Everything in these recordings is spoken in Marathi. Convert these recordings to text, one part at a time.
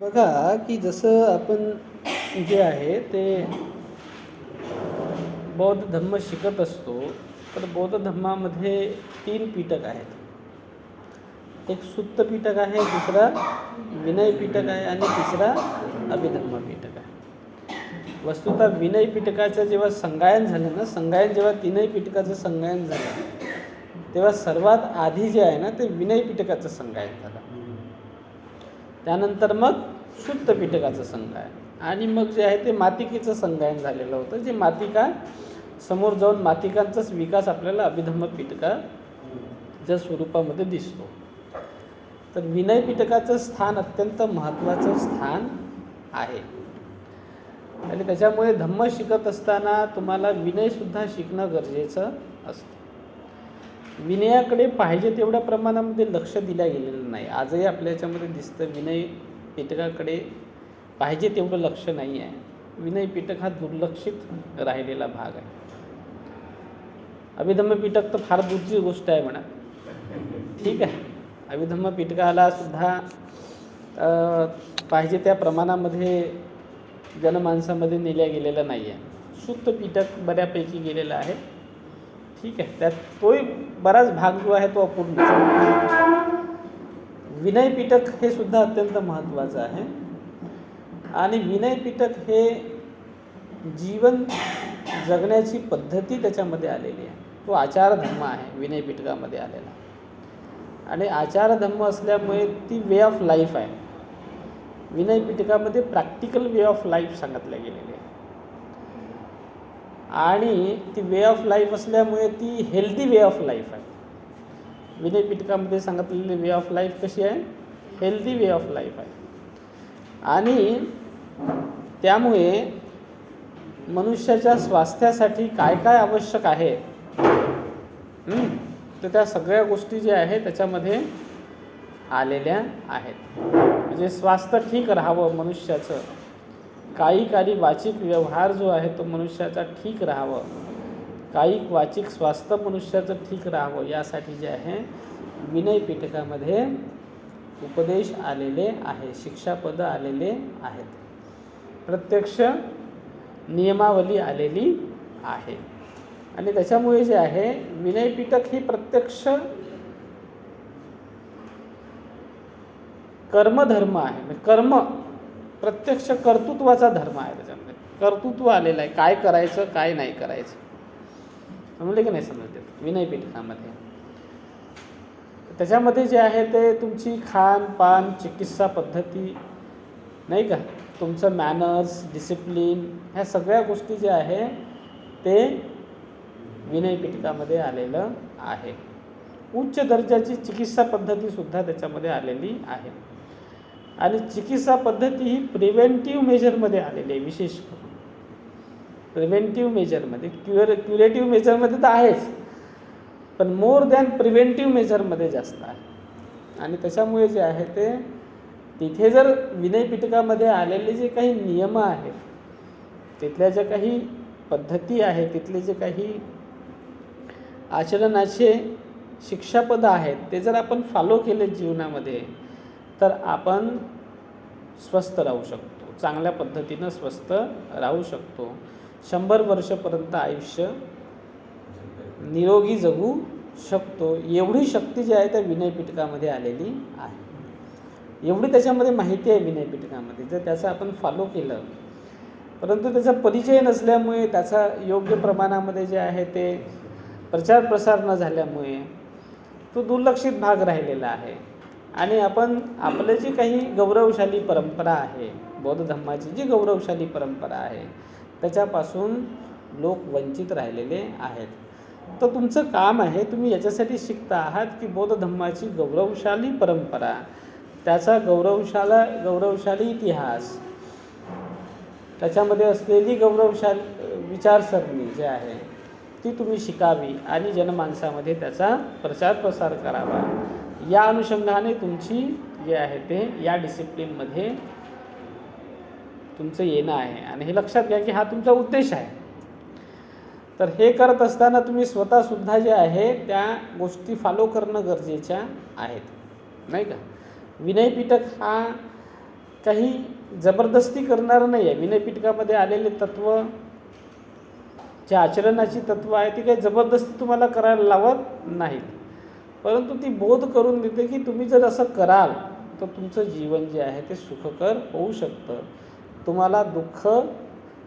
बघा की जसं आपण जे आहे ते बौद्ध धम्म शिकत असतो तर बौद्ध धम्मामध्ये तीन पीठक आहेत. एक सुप्त पीठक आहे दुसरा विनय पीठक आहे आणि तिसरा अभिधम्म पीठक आहे. वस्तुतः विनय पीठकाचं जेव्हा संगायन झालं ना संगायन जेव्हा तीनही पीठकाचं संगायन झालं तेव्हा सर्वात आधी जे आहे ना ते विनय पीठकाचं संगायन झालं. त्यानंतर मग शुद्ध पिटकाचं संगायन. आणि मग जे आहे ते मातिकेचं संगायन झालेलं होतं जे मातिका समोर जाऊन मातिकांचाच विकास आपल्याला अभिधम्म पिटकाच्या स्वरूपामध्ये दिसतो. तर विनय पिटकाचं स्थान अत्यंत महत्त्वाचं स्थान आहे. आणि त्याच्यामुळे धम्म शिकत असताना तुम्हाला विनयसुद्धा शिकणं गरजेचं असतं. विनयाकडे पाहिजे तेवढ्या प्रमाणामध्ये लक्ष दिल्या गेलेलं नाही. आजही आपल्या याच्यामध्ये दिसतं विनय पिटकाकडे पाहिजे तेवढं लक्ष नाही आहे. विनय पीठक हा दुर्लक्षित राहिलेला भाग आहे. अभिधम्म पीठक तर फार दूरची गोष्ट आहे म्हणा. ठीक आहे. अभिधम्म पीठकाला सुद्धा पाहिजे त्या प्रमाणामध्ये जनमानसामध्ये नेल्या गेलेलं नाही आहे शुद्ध पीठक बऱ्यापैकी गेलेलं आहे. ठीक आहे. त्यात तोही बराच भाग जो आहे तो अपूर्ण विनय पिटक हे सुद्धा अत्यंत महत्त्वाचं आहे. आणि विनय पीठक हे जीवन जगण्याची पद्धती त्याच्यामध्ये आलेली आहे. तो आचारधर्म आहे विनय पिटकामध्ये आलेला. आणि आचारधर्म असल्यामुळे ती वे ऑफ लाईफ आहे. विनयपीठकामध्ये प्रॅक्टिकल वे ऑफ लाईफ सांगितल्या गेलेली आणि ती वे ऑफ लाईफ असल्यामुळे ती हेल्दी वे ऑफ लाईफ आहे. विनय पिटकामध्ये सांगितलेली वे ऑफ लाईफ कशी आहे? हेल्दी वे ऑफ लाईफ आहे. आणि त्यामुळे मनुष्याच्या स्वास्थ्यासाठी काय काय आवश्यक आहे? तर त्या सगळ्या गोष्टी ज्या आहेत त्याच्यामध्ये आलेल्या आहेत. म्हणजे स्वास्थ्य ठीक राहावं मनुष्याचं. काही काही वाचिक व्यवहार जो आहे तो मनुष्याचा ठीक राहावं. काही वाचिक स्वास्थ्य मनुष्याचं ठीक राहावं यासाठी जे आहे विनय पीठकामध्ये उपदेश आलेले आहे शिक्षापदं आलेले आहेत. प्रत्यक्ष नियमावली आलेली आहे. आणि त्याच्यामुळे जे आहे विनय पीठक ही प्रत्यक्ष कर्मधर्म आहे. म्हणजे कर्म प्रत्यक्ष कर्तृत्वाचा धर्म आहे त्याच्यामध्ये. कर्तृत्व आलेलं आहे. काय करायचं काय नाही करायचं. समजले की नाही समजते विनयपीठकामध्ये त्याच्यामध्ये जे आहे ते तुमची खान पान चिकित्सा पद्धती नाही का? तुमचं मॅनर्स डिसिप्लिन ह्या सगळ्या गोष्टी ज्या आहे ते विनयपीठकामध्ये आलेलं आहे. उच्च दर्जाची चिकित्सा पद्धतीसुद्धा त्याच्यामध्ये आलेली आहे. आणि चिकित्सा पद्धती ही प्रिव्हेंटिव्ह मेजरमध्ये आलेली आहे विशेष करून. प्रिव्हेंटिव्ह मेजरमध्ये क्युअर क्युरेटिव्ह मेजरमध्ये तर आहेच. पण मोर दॅन प्रिव्हेंटिव्ह मेजरमध्ये जास्त आहे. आणि त्याच्यामुळे जे आहे ते तिथे जर विनयपीठकामध्ये आलेले जे काही नियम आहेत तिथल्या ज्या काही पद्धती आहेत तिथले जे काही आचरणाचे शिक्षापदं आहेत ते जर आपण फॉलो केले जीवनामध्ये तर आपण स्वस्थ राहू शकतो. चांगल्या पद्धतीनं स्वस्थ राहू शकतो. शंभर वर्षपर्यंत आयुष्य निरोगी जगू शकतो. एवढी शक्ती जी आहे त्या विनयपीठकामध्ये आलेली आहे. एवढी त्याच्यामध्ये माहिती आहे विनयपीठकामध्ये जर त्याचं आपण फॉलो केलं परंतु त्याचा परिचय नसल्यामुळे त्याचा योग्य प्रमाणामध्ये जे आहे ते प्रचार प्रसार न झाल्यामुळे तो दुर्लक्षित भाग राहिलेला आहे. आणि आपण आपलं जी काही गौरवशाली परंपरा आहे बौद्ध धर्माची जी गौरवशाली परंपरा आहे त्याच्यापासून लोक वंचित राहिलेले आहेत. तर तुमचं काम आहे तुम्ही याच्यासाठी शिकता आहात की बौद्ध धर्माची गौरवशाली परंपरा त्याचा गौरवशाला गौरवशाली इतिहास त्याच्यामध्ये असलेली गौरवशाली विचारसरणी जी आहे ती तुम्ही शिकावी आणि जनमानसामध्ये त्याचा प्रचार प्रसार करावा. या अनुषंगाने तुमची जे आहे ते या डिसिप्लिनमध्ये तुमचं येणं आहे. आणि हे लक्षात घ्या की हा तुमचा उद्देश आहे. तर हे करत असताना तुम्ही स्वतःसुद्धा जे आहे त्या गोष्टी फॉलो करणं गरजेच्या आहेत. नाही का? विनयपिटक हा काही जबरदस्ती करणारं नाही आहे विनयपिटकामध्ये आलेले तत्व जे आचरणाची तत्व आहे ती काही जबरदस्ती तुम्हाला करायला लावत नाहीत. परंतु ती बोध करून देते की तुम्ही जर असं कराल तर तुमचं जीवन जे आहे ते सुखकर होऊ शकतं. तुम्हाला दुःख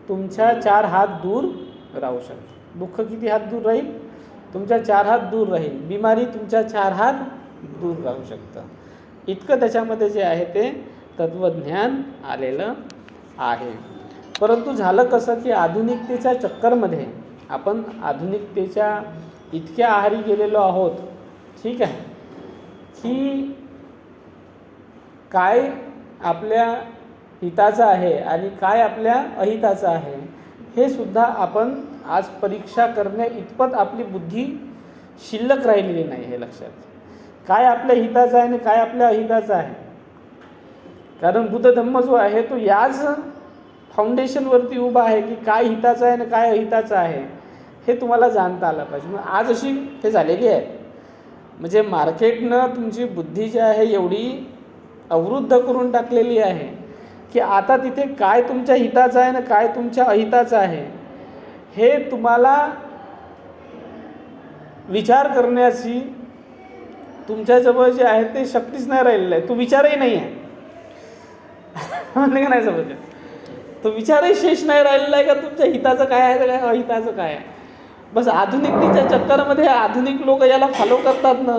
तुमच्या चार हात दूर राहू शकतं. दुःख किती हात दूर राहील? तुमच्या चार हात दूर राहील. बिमारी तुमच्या चार हात दूर राहू शकतं. इतकं त्याच्यामध्ये जे आहे ते तत्त्वज्ञान आलेलं आहे. परंतु झालं कसं की आधुनिकतेच्या चक्करमध्ये आपण आधुनिकतेच्या इतक्या आहारी गेलेलो आहोत ठीक आहे. की काय आपल्या हिताचं आहे आणि काय आपल्या अहिताचं आहे हे सुद्धा आपण आज परीक्षा करण्या इतपत आपली बुद्धी शिल्लक राहिलेली नाही हे लक्षात. काय आपल्या हिताचं आहे आणि काय आपल्या अहिताचं आहे. कारण बुद्ध धम्म जो आहे तो याच फाउंडेशनवरती उभा आहे की काय हिताचं आहे आणि काय अहिताचं आहे हे तुम्हाला जाणता आलं पाहिजे. मग आज अशी हे झालेली आहे. म्हणजे मार्केटनं तुमची बुद्धी जी आहे एवढी अवरुद्ध करून टाकलेली आहे की आता तिथे काय तुमच्या हिताचं आहे ना काय तुमच्या अहिताचं आहे हे तुम्हाला विचार करण्याची तुमच्याजवळ जे आहे ते शक्तीच नाही राहिलेलं आहे. तो विचारही नाही आहे. म्हणजे का नाही समजलं. तो विचारही शेष नाही राहिलेला आहे का तुमच्या हिताचं काय आहे तर काय अहिताचं काय आहे? बस आधुनिकतेच्या चक्करमध्ये आधुनिक लोक याला फॉलो करतात ना.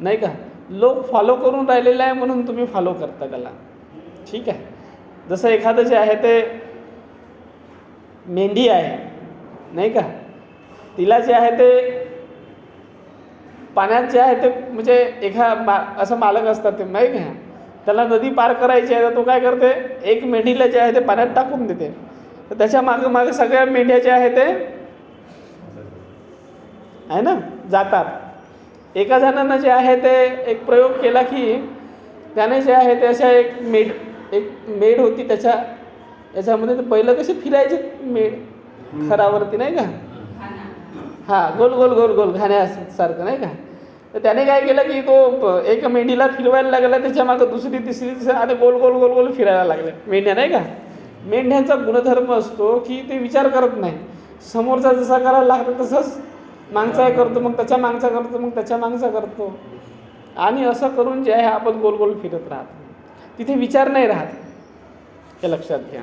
नाही का? लोक फॉलो करून राहिलेले आहे म्हणून तुम्ही फॉलो करता त्याला. ठीक आहे? जसं एखादं जे आहे ते मेंढी आहे. नाही का? तिला जे आहे ते पाण्यात जे आहे ते म्हणजे एखा मा असं मालक असतात ते नाही का त्याला नदी पार करायची आहे तर तो काय करते? एक मेंढीला जे आहे ते पाण्यात टाकून देते. तर त्याच्या मागं मागं सगळ्या मेंढ्या जे आहे ते आहे ना? जातात. एका जणानं जे आहे ते एक प्रयोग केला की त्याने जे आहे ते अशा एक मेढ एक मेढ होती त्याच्या याच्यामध्ये तर पहिलं कसे फिरायचे मेढ? खरावरती नाही का? हां गोल गोल गोल गोल घाण्यासारखं नाही का? तर त्याने काय केलं की तो प- एक मेंढीला फिरवायला लागला त्याच्या मागं दुसरी तिसरी तिसरी आणि गोल गोल गोल गोल फिरायला लागले. मेंढ्या नाही का? मेंढ्यांचा गुणधर्म असतो की ते विचार करत नाही. समोरचा जसा करायला लागतो तसंच मागचा करतो मग त्याच्या मागचा करतो मग त्याच्या मागचा करतो. आणि असं करून जे आहे आपण गोल गोल फिरत राहतो तिथे विचार नाही राहत. हे लक्षात घ्या.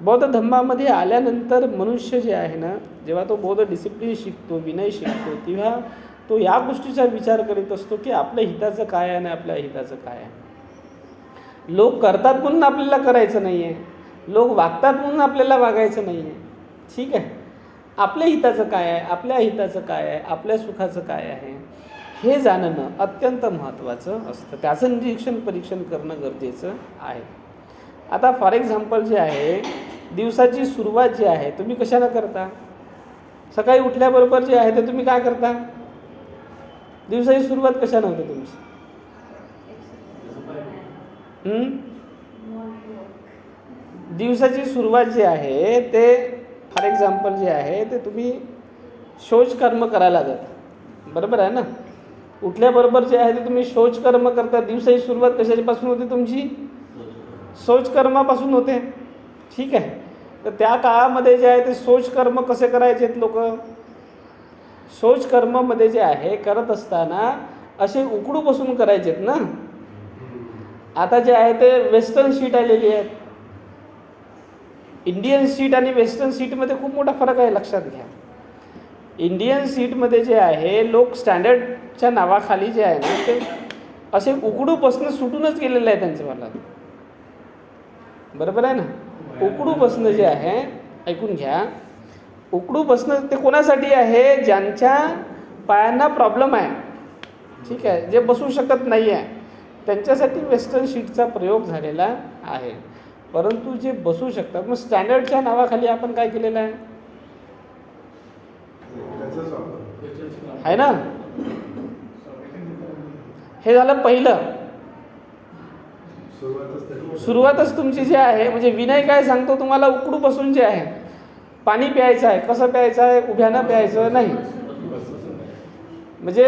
बौद्ध धम्मामध्ये आल्यानंतर मनुष्य जे आहे ना जेव्हा तो बौद्ध डिसिप्लिन शिकतो विनय शिकतो तेव्हा तो या गोष्टीचा विचार करीत असतो की आपल्या हिताचं काय आहे आणि आपल्या हिताचं काय आहे. लोक करतात म्हणून आपल्याला करायचं नाही आहे लोक वागतात म्हणून आपल्याला वागायचं नाही आहे ठीक आहे? आपल्या हिताचं काय आहे? आपल्या हिताचं काय आहे? आपल्या सुखाचं काय आहे? हे जाणणं अत्यंत महत्त्वाचं असतं. त्याचं निरीक्षण परीक्षण करणं गरजेचं आहे. आता फॉर एक्झाम्पल जे आहे दिवसाची सुरुवात जी आहे तुम्ही कशानं करता? सकाळी उठल्याबरोबर जे आहे ते तुम्ही काय करता? दिवसाची सुरुवात कशानं होते तुमची? दिवसाची सुरुवात जी आहे ते फॉर एक्झाम्पल जे आहे ते तुम्ही शौचकर्म करायला जाता. बरोबर आहे ना? उठल्याबरोबर जे आहे ते तुम्ही शौचकर्म करता. दिवसाची सुरुवात कशाच्यापासून होते तुमची? शौचकर्मापासून होते. ठीक आहे? तर त्या काळामध्ये जे आहे ते शौचकर्म कसे करायचेत लोक? शौचकर्ममध्ये जे आहे करत असताना असे उकडू बसून करायचेत ना? आता जे आहे ते वेस्टर्न शीट आलेली आहेत. इंडियन सीट आणि वेस्टर्न सीटमध्ये खूप मोठा फरक आहे लक्षात घ्या. इंडियन सीटमध्ये जे आहे लोक स्टँडर्डच्या नावाखाली जे आहे ना ते असे उकडू बसणं सुटूनच गेलेलं आहे त्यांचं मला बरोबर आहे ना? उकडू बसणं जे आहे ऐकून घ्या. उकडू बसणं ते कोणासाठी आहे? ज्यांच्या पायांना प्रॉब्लेम आहे. ठीक आहे? जे बसू शकत नाही आहे त्यांच्यासाठी वेस्टर्न शीटचा प्रयोग झालेला आहे. परंतु जे बसू शकतात मग स्टँडर्डच्या नावाखाली आपण काय केलेलं आहे? आहे ना? हे झालं पहिलं. सुरुवातच तुमची जी आहे म्हणजे विनय काय सांगतो तुम्हाला उकडू बसून जे आहे. पाणी प्यायचं आहे कसं प्यायचं आहे उभ्यानं प्यायचं नाही. म्हणजे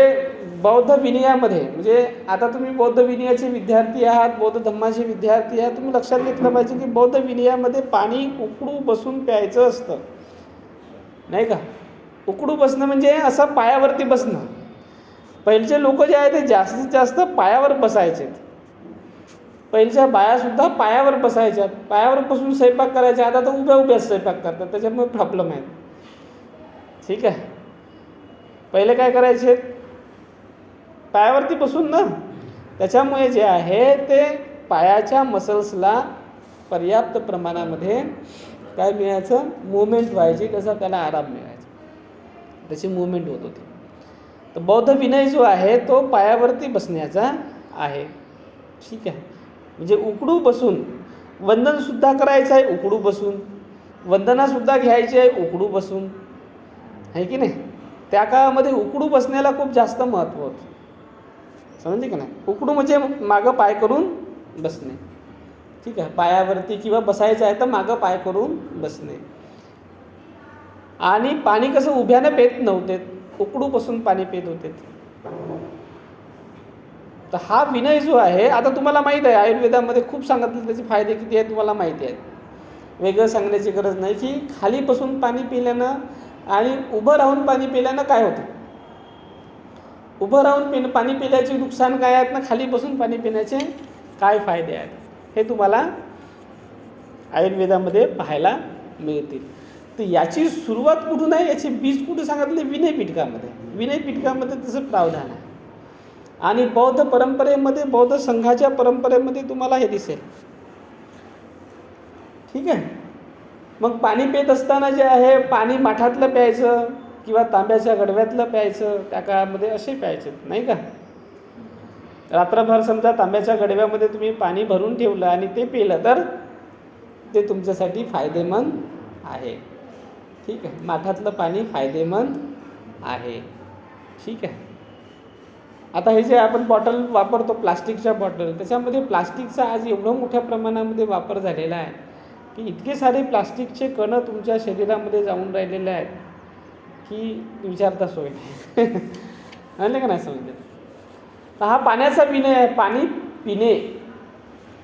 बौद्ध विनयामध्ये म्हणजे आता तुम्ही बौद्ध विनयाचे विद्यार्थी आहात बौद्ध धम्माचे विद्यार्थी आहात तुम्ही लक्षात घेतलं पाहिजे की बौद्ध विनयामध्ये पाणी उकडू बसून प्यायचं असतं. नाही का? उकडू बसणं म्हणजे असं पायावरती बसणं. पहिलेचे लोक जे आहे ते जास्तीत जास्त पायावर बसायचे. पहिलेच्या बायासुद्धा पायावर बसायच्या. पायावर बसून स्वयंपाक करायच्या. आता तर उभ्या उभ्याच स्वयंपाक करतात. त्याच्यामुळे प्रॉब्लेम आहे ठीक आहे. पहिले काय करायचे? पायावरती बसून ना. त्याच्यामुळे जे आहे ते पायाच्या मसल्सला पर्याप्त प्रमाणामध्ये काय मिळायचं? मुवमेंट व्हायची त्याचा त्याला आराम मिळायचा. त्याची मुवमेंट होत होती. तर बौद्ध विनय जो आहे तो पायावरती बसण्याचा आहे. ठीक आहे? म्हणजे उकडू बसून वंदनसुद्धा करायचं आहे उकडू बसून. वंदनासुद्धा घ्यायची आहे उकडू बसून. आहे की नाही? त्या काळामध्ये उकडू बसण्याला खूप जास्त महत्त्व होतं. समजले की नाही? उकडू म्हणजे मागं पाय करून बसणे. ठीक आहे? पायावरती किंवा बसायचं आहे तर मागं पाय करून बसणे. आणि पाणी कसं उभ्यानं पेत नव्हते. उकडूपासून पाणी पेत होते. तर हा विनय जो आहे आता तुम्हाला माहीत आहे आयुर्वेदामध्ये खूप सांगितलं त्याचे फायदे किती आहेत तुम्हाला माहिती आहेत. वेगळं सांगण्याची गरज नाही की खालीपासून पाणी पिल्यानं आणि उभं राहून पाणी पिल्यानं काय होतं? उभं राहून पिणं पाणी पिण्याचे नुकसान काय आहेत ना खाली बसून पाणी पिण्याचे काय फायदे आहेत? हे तुम्हाला आयुर्वेदामध्ये पाहायला मिळतील. तर याची सुरुवात कुठून आहे? याचे बीज कुठे सांगितले? विनय पिटकामध्ये विनय पिटकामध्ये तसं प्रावधान आहे. आणि बौद्ध परंपरेमध्ये बौद्ध संघाच्या परंपरेमध्ये तुम्हाला हे दिसेल. ठीक आहे? मग पाणी पित असताना जे आहे पाणी माठातलं प्यायचं किंवा तांब्याच्या गडव्यातलं प्यायचं त्या काळामध्ये असे प्यायचे नाही का? रात्रभर समजा तांब्याच्या गडव्यामध्ये तुम्ही पाणी भरून ठेवलं आणि ते पिलं तर ते तुमच्यासाठी फायदेमंद आहे. ठीक आहे? माठातलं पाणी फायदेमंद आहे. ठीक आहे? आता हे जे आपण बॉटल वापरतो प्लास्टिकच्या बॉटल त्याच्यामध्ये प्लास्टिकचा आज एवढं मोठ्या प्रमाणामध्ये वापर झालेला आहे की इतके सारे प्लास्टिकचे कणं तुमच्या शरीरामध्ये जाऊन राहिलेले आहेत. की विचारता सोय. आणले का नाही समजले? तर हा पाण्याचा विनय आहे. पाणी पिणे.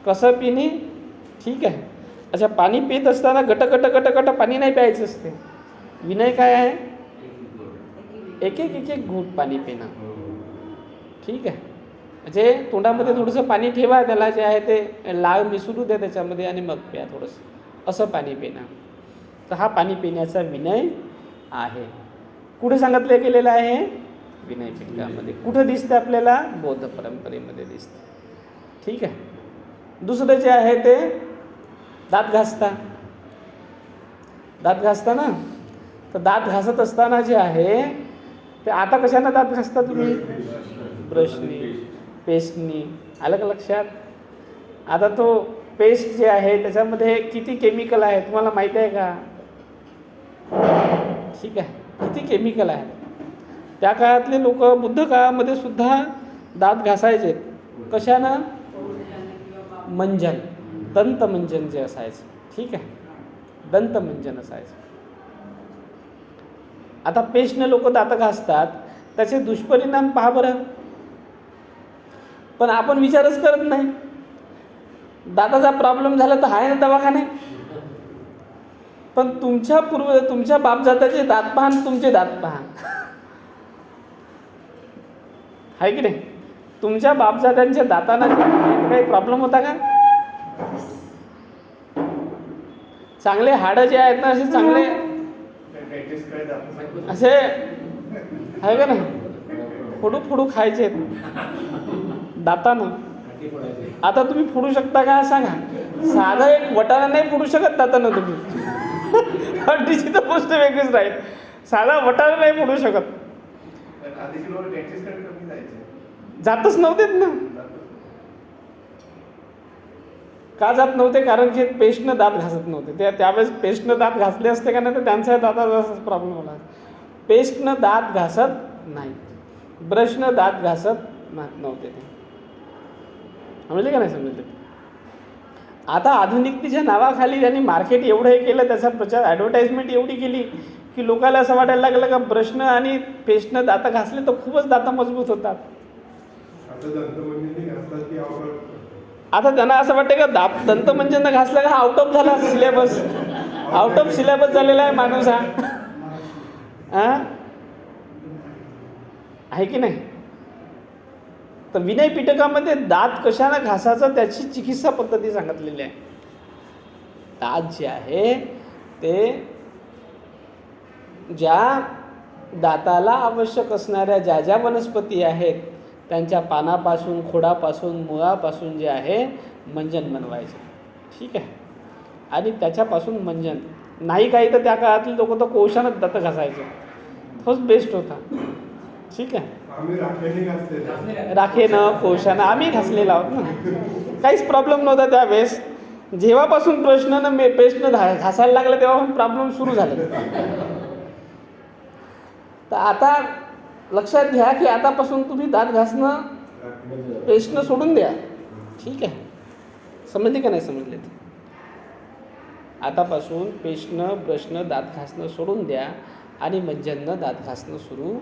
कसं पिणे? ठीक आहे. अच्छा पाणी पित असताना गट गट गट गट पाणी नाही प्यायचं असते. विनय काय आहे? एक एक एक एक घूट पाणी पिणं. ठीक आहे. म्हणजे तोंडामध्ये थोडंसं पाणी ठेवा. त्याला जे आहे ते लाळ मिसळू द्या त्याच्यामध्ये आणि मग प्या थोडंसं. असं पाणी पिणं. तर हा पाणी पिण्याचा विनय आहे. कुठे सांगितलं गेलेलं आहे? विनय पिटकामध्ये कुठं दिसतं आपल्याला? बौद्ध परंपरेमध्ये दिसतं ठीक आहे. दुसरं जे आहे ते दात घासता. दात घासता ना? तर दात घासत असताना जे आहे ते आता कशानं दात घासता तुम्ही? ब्रशनी. पेस्टनी. आलं का लक्षात? आता तो पेस्ट जे आहे त्याच्यामध्ये किती केमिकल आहे तुम्हाला माहिती आहे का? ठीक आहे. किती केमिकल आहे? त्या काळातले लोक बुद्ध काळामध्ये सुद्धा दात घासायचे. कशानं? मंजन. दंतमंजन जे असायचं. ठीक आहे? दंतमंजन असायचं. आता पेस्टने लोक दात घासतात. त्याचे दुष्परिणाम पहा बरं. पण आपण विचारच करत नाही. दाताचा प्रॉब्लेम झाला तर आहे ना दवाखाने? पण तुमच्या पूर्व तुमच्या बापजाताचे दात पहा तुमचे दात पहा आहे की नाही? तुमच्या बापजात्यांच्या दातांना काही प्रॉब्लेम होता का? चांगले हाडं जे आहेत ना असे चांगले असे आहे का नाही? फोडू फोडू खायचे दातानं. आता तुम्ही फोडू शकता का? सांगा. साधा एक वटाणा नाही फोडू शकत दातानं तुम्ही. हड्डीची तर गोष्ट वेगळीच राहील. साधा वटाणा नाही फोडू शकत. जातच नव्हतेत ना. का जात नव्हते? कारण की पेस्टनं दात घासत नव्हते. त्या त्यावेळेस पेस्टनं दात घासले असते का नाही तर त्यांच्या दाताचा प्रॉब्लेम होणार. पेस्टनं दात घासत नाही. ब्रशनं दात घासत नव्हते ते. समजले का नाही? समजले. आता आधुनिकतेच्या नावाखाली त्यांनी मार्केट एवढं हे केलं त्याचा प्रचार ॲडव्हर्टाईजमेंट एवढी केली की लोकांना असं वाटायला लागलं का ब्रशनं आणि पेस्टनं दातं घासले तर खूपच दातं मजबूत होतात. आता आता त्यांना असं वाटतं का दात दंतमंजननं घासलं का आउट ऑफ झाला सिलेबस आउट ऑफ सिलेबस झालेला आहे माणूस हा. हा? आहे की नाही? तर विनय पिटकामध्ये दात कशानं घासायचं त्याची चिकित्सा पद्धती सांगितलेली आहे. दात जे आहे ते ज्या दाताला आवश्यक असणाऱ्या ज्या ज्या वनस्पती आहेत त्यांच्या पानापासून खोडापासून मुळापासून जे आहे मंजन बनवायचे. ठीक आहे? आणि त्याच्यापासून मंजन. नाही काही तर त्या काळातले लोक तर कोशानच दात घासायचे. तोच बेस्ट होता. ठीक आहे. राखेने कोशानं आम्ही घासलेला आहोत ना. काहीच प्रॉब्लेम नव्हता त्यावेळेस. जेव्हापासून प्रश्न मे पेस्टनं घा घासायला लागलं तेव्हा प्रॉब्लेम सुरू झाले तर आता लक्षात घ्या की आतापासून तुम्ही दात घासणं पेस्टनं सोडून द्या. ठीक आहे. समजले का नाही समजले? आतापासून पेस्टनं ब्रशनं दात घासणं सोडून द्या आणि मंजननं दात घासणं सुरू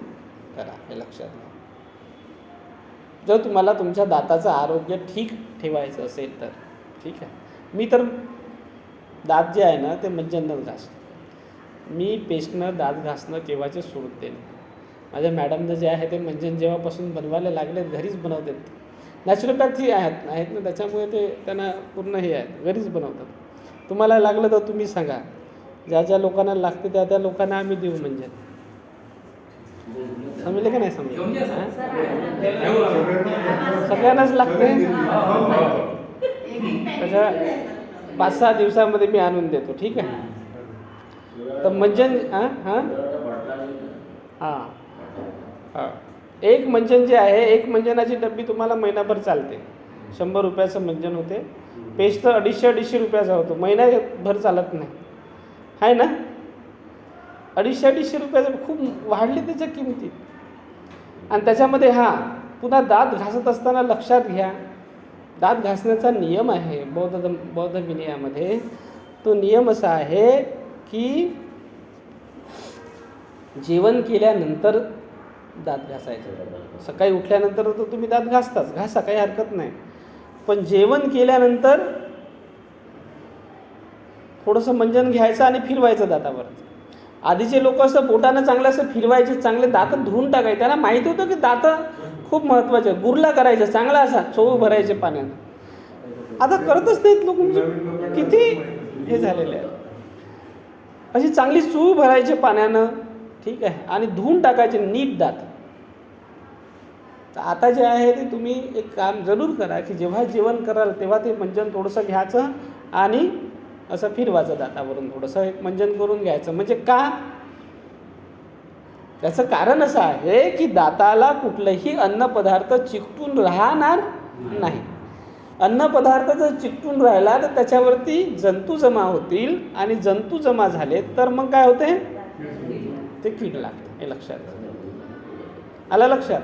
करा हे लक्षात घ्या. जर तुम्हाला तुमच्या दाताचं आरोग्य ठीक ठेवायचं असेल तर ठीक आहे. मी तर दात जे आहे ना ते मज्जनच घासतो. मी पेस्टनं दात घासणं केव्हाचे सोडून देईल माझ्या मॅडमनं जे आहे ते मंजन जेव्हापासून बनवायला लागले घरीच बनवतात. नॅचरोपॅथी आहेत आहेत ना त्याच्यामुळे ते त्यांना पूर्ण हे आहेत घरीच बनवतात. तुम्हाला लागलं तर तुम्ही सांगा. ज्या ज्या लोकांना लागते त्या त्या लोकांना आम्ही देऊ म्हणजे. समजले का नाही समजले? हां? सगळ्यांनाच लागते? त्याच्या पाच सहा दिवसामध्ये मी आणून देतो ठीक आहे? तर मंजन हां हां? हां. हां. एक मंजन जे आहे एक मंजनाची डब्बी तुम्हाला महिनाभर चालते. शंभर रुपयाचं मंजन होते. पेस्ट तर अडीचशे अडीचशे रुपयाचा होतो. महिनाभर चालत नाही. आहे ना? अडीचशे अडीचशे रुपयाचं खूप वाढले त्याच्या किमती. आणि त्याच्यामध्ये हां पुन्हा दात घासत असताना लक्षात घ्या. दात घासण्याचा नियम आहे बौद्ध बौद्ध विनयामध्ये तो नियम असा आहे की जेवण केल्यानंतर दात घासायचं. सकाळी उठल्यानंतर तर तुम्ही दात घासताच घासा काही हरकत नाही. पण जेवण केल्यानंतर थोडंसं मंजन घ्यायचं आणि फिरवायचं दातावर. आधीचे लोक असं पोटानं चांगलं असं फिरवायचे चांगले दात धुवून टाकायचे. त्याला माहिती होतं की दात खूप महत्त्वाचे आहे. गुरला करायचं चांगला असा चोव भरायचे पाण्यानं आता करतच नाहीत लोक म्हणजे किती हे झालेले आहे अशी चांगली चूळ भरायचे पाण्यानं ठीक आहे आणि धुवून टाकायचे नीट दात. तर आता जे आहे ते तुम्ही एक काम जरूर करा की जेव्हा जेवण कराल तेव्हा ते मंजन थोडंसं घ्यायचं आणि असं फिरवायचं दातावरून थोडंसं एक मंजन करून घ्यायचं. म्हणजे का? त्याचं कारण असं आहे की दाताला कुठलंही अन्नपदार्थ चिकटून राहणार नाही. अन्नपदार्थ जर चिकटून राहिला तर त्याच्यावरती जंतू जमा होतील आणि जंतू जमा झाले तर मग काय होते? ते कीड लागते. हे लक्षात. आलं लक्षात?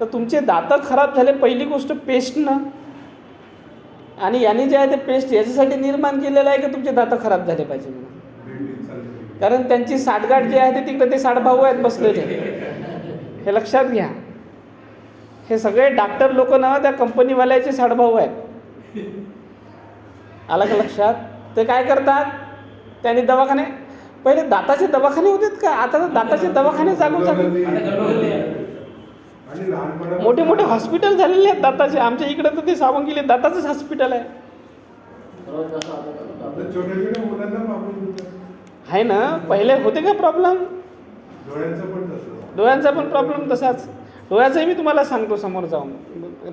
तर तुमचे दात खराब झाले पहिली गोष्ट पेस्टनं. आणि यांनी जे आहे ते पेस्ट याच्यासाठी निर्माण केलेलं आहे की तुमचे दात खराब झाले पाहिजे म्हणून? कारण त्यांची साठगाठ जी आहे ते तिकडे ते साठभाऊ आहेत बसलेले. हे लक्षात घ्या. हे सगळे डॉक्टर लोक ना त्या कंपनीवाल्याचे साठभाऊ आहेत. आलं का लक्षात? ते काय करतात? त्यांनी दवाखाने पहिले दाताचे दवाखाने होते का? आता तर दाताचे दवाखाने चालू जागो मोठे मोठे हॉस्पिटल झालेले आहेत दाताचे आमच्या इकडे तर ते सावंगीले दाताचंच हॉस्पिटल आहे. आहे ना पहिले होते का प्रॉब्लेम डोळ्यांचं पण प्रॉब्लेम तसाच. डोळ्याचाही मी तुम्हाला सांगतो समोर जाऊन.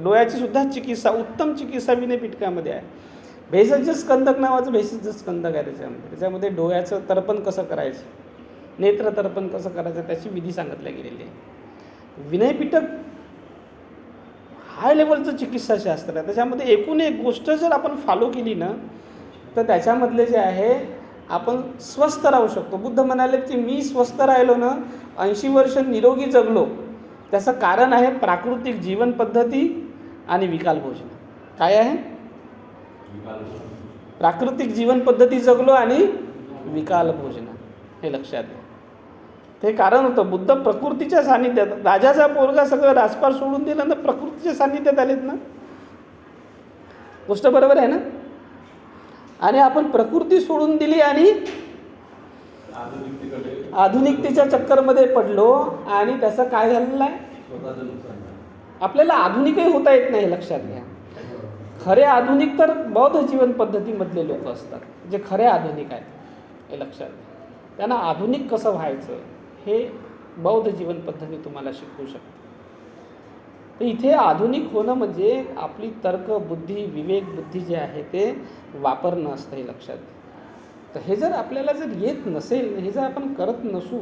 डोळ्याची सुद्धा चिकित्सा उत्तम चिकित्सा विनय पिटकामध्ये आहे. भेषज स्कंदक नावाचं भेषज स्कंदक आहे त्याच्यामध्ये. त्याच्यामध्ये डोळ्याचं तर्पण कसं करायचं? नेत्र तर्पण कसं करायचं? त्याची विधी सांगितल्या गेलेली आहे. विनयपीठक हाय लेवलचं चिकित्साशास्त्र आहे. त्याच्यामध्ये एकूण एक गोष्ट जर आपण फॉलो केली ना तर त्याच्यामधले जे आहे आपण स्वस्थ राहू शकतो. बुद्ध म्हणाले की मी स्वस्थ राहिलो ना ऐंशी वर्ष निरोगी जगलो त्याचं कारण आहे प्राकृतिक जीवन पद्धती आणि विकाल भोजन. काय आहे? प्राकृतिक जीवन पद्धती जगलो आणि विकाल भोजन. हे लक्षात घ्या. ते कारण होतं. बुद्ध प्रकृतीच्या सान्निध्यात राजाचा पोरगा सगळं राजपार सोडून दिलं ना प्रकृतीच्या सान्निध्यात आलेत ना? गोष्ट बरोबर आहे ना? आणि आपण प्रकृती सोडून दिली आणि आधुनिकतेच्या चक्करमध्ये पडलो आणि त्याचं काय झालेलं आहे? आपल्याला आधुनिकही होता येत नाही हे लक्षात घ्या. खरे आधुनिक तर बौद्ध जीवन पद्धतीमधले लोक असतात. जे खरे आधुनिक आहेत हे लक्षात घ्या. त्यांना आधुनिक कसं व्हायचं? हे बौद्ध जीवन पद्धती तुम्हाला शिकवू शकते. तर इथे आधुनिक होणं म्हणजे आपली तर्क बुद्धी विवेक बुद्धी जे आहे ते वापरणं असतं हे लक्षात तर हे जर आपल्याला जर येत नसेल हे जर आपण करत नसू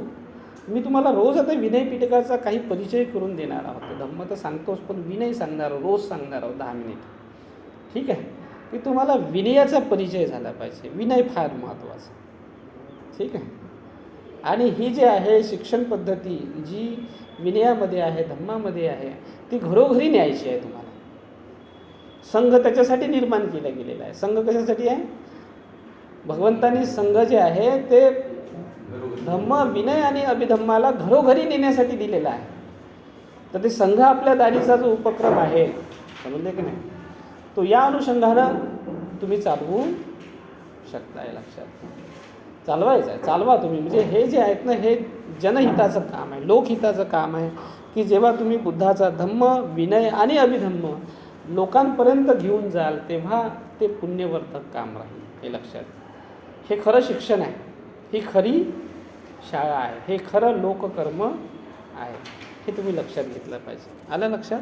मी तुम्हाला रोज आता विनय पिटकाचा काही परिचय करून देणार आहोत. धम्म तर सांगतोच पण विनय सांगणार आहोत रोज सांगणार आहोत दहा मिनिट. ठीक आहे? की तुम्हाला विनयाचा परिचय झाला पाहिजे. विनय फार महत्त्वाचा ठीक आहे? आणि ही जी आहे शिक्षण पद्धती जी विनयामध्ये आहे धम्मामध्ये आहे ती घरोघरी न्यायची आहे तुम्हाला. संघ त्याच्यासाठी निर्माण केला गेलेला आहे. संघ कशासाठी आहे? भगवंतानी संघ जे आहे ते धम्म विनय आणि अभिधम्माला घरोघरी नेण्यासाठी दिलेला आहे. तर ते संघ आपल्या दारीचा जो उपक्रम आहे समजले की नाही? तो या अनुषंगानं तुम्ही चालवू शकता लक्षात. चालवायचं आहे. चालवा तुम्ही. म्हणजे हे जे आहेत ना हे जनहिताचं काम आहे लोकहिताचं काम आहे की जेव्हा तुम्ही बुद्धाचा धम्म विनय आणि अभिधम्म लोकांपर्यंत घेऊन जाल तेव्हा ते पुण्यवर्धक काम राहील हे लक्षात हे खरं शिक्षण आहे. ही खरी शाळा आहे. हे खरं लोककर्म आहे. हे तुम्ही लक्षात घेतलं पाहिजे. आलं लक्षात?